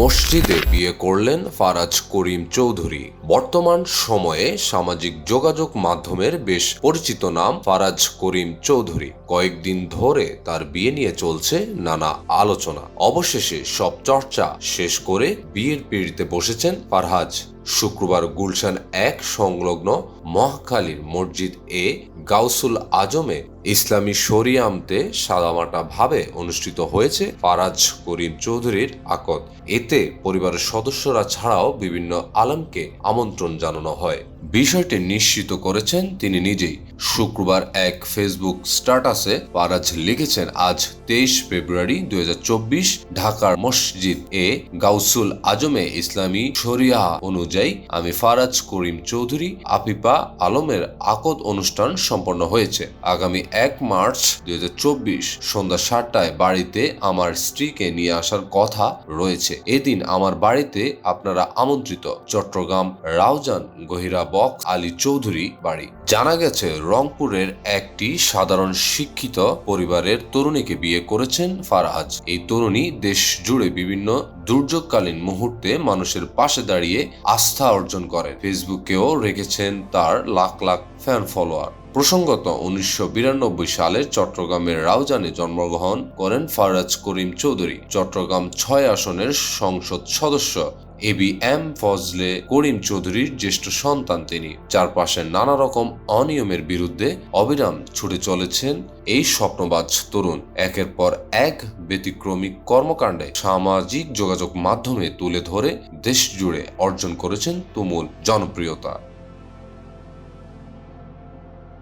মসজিদে বিয়ে করলেন ফারাজ করিম চৌধুরী। বর্তমান সময়ে সামাজিক যোগাযোগ মাধ্যমের বেশ পরিচিত নাম ফারাজ করিম চৌধুরী। কয়েকদিন ধরে তার বিয়ে নিয়ে চলছে নানা আলোচনা। অবশেষে সব চর্চা শেষ করে বিয়ের পিড়িতে বসেছেন ফারহাজ। শুক্রবার গুলশান এক সংলগ্ন মহাখালীর মসজিদ এ গাউসুল আজমে ইসলামী শরিয়ামতে সাদামাটা ভাবে অনুষ্ঠিত হয়েছে ফারাজ করিম চৌধুরীর আকত এতে পরিবারের সদস্যরা ছাড়াও বিভিন্ন আলমকে আমন্ত্রণ জানানো হয়। বিষয়টি নিশ্চিত করেছেন তিনি নিজেই। শুক্রবার এক ফেসবুক স্ট্যাটাসে ফারাজ লিখেছেন, আজ তেইশ ফেব্রুয়ারি দুই ঢাকার মসজিদ এ গাউসুল আজমে ইসলামী শরিয়া অনুযায়ী আমি ফারাজ করিম চৌধুরী আফিফা আলমের আকদ অনুষ্ঠান সম্পন্ন হয়েছে। আগামী এক মার্চ দুই হাজার চব্বিশ সন্ধ্যা সাতটায় বাড়িতে আমার স্ত্রীকে নিয়ে আসার কথা রয়েছে। এদিন আমার বাড়িতে আপনারা আমন্ত্রিত। চট্টগ্রাম রাউজান গহিরা বক আলী চৌধুরী বাড়ি। জানা গেছে, রংপুরের একটি সাধারণ শিক্ষিত পরিবারের তরুণীকে বিয়ে করেছেন ফারহাজ। এই তরুণী দেশ জুড়ে বিভিন্ন দুর্যোগকালীন মুহূর্তে মানুষের পাশে দাঁড়িয়ে আস্থা অর্জন করেন। ফেসবুকেও রেখেছেন তার লাখ লাখ ফ্যান ফলোয়ার প্রসঙ্গত, উনিশশো সালের চট্টগ্রামের রাউজানে জন্মগ্রহণ করেন ফারাজ করিম চৌধুরী। চট্টগ্রাম ছয় আসনের সংসদ সদস্য। A B M Fazle Karim চৌধুরীর জ্যেষ্ঠ সন্তান তিনি। চারপাশের নানা রকম অনিয়মের বিরুদ্ধে অবিরাম ছুটে চলেছেন এই স্বপ্নবাজ তরুণ। একের পর এক ব্যতিক্রমিক কর্মকাণ্ডে সামাজিক যোগাযোগ মাধ্যমে তুলে ধরে দেশ জুড়ে অর্জন করেছেন তুমুল জনপ্রিয়তা।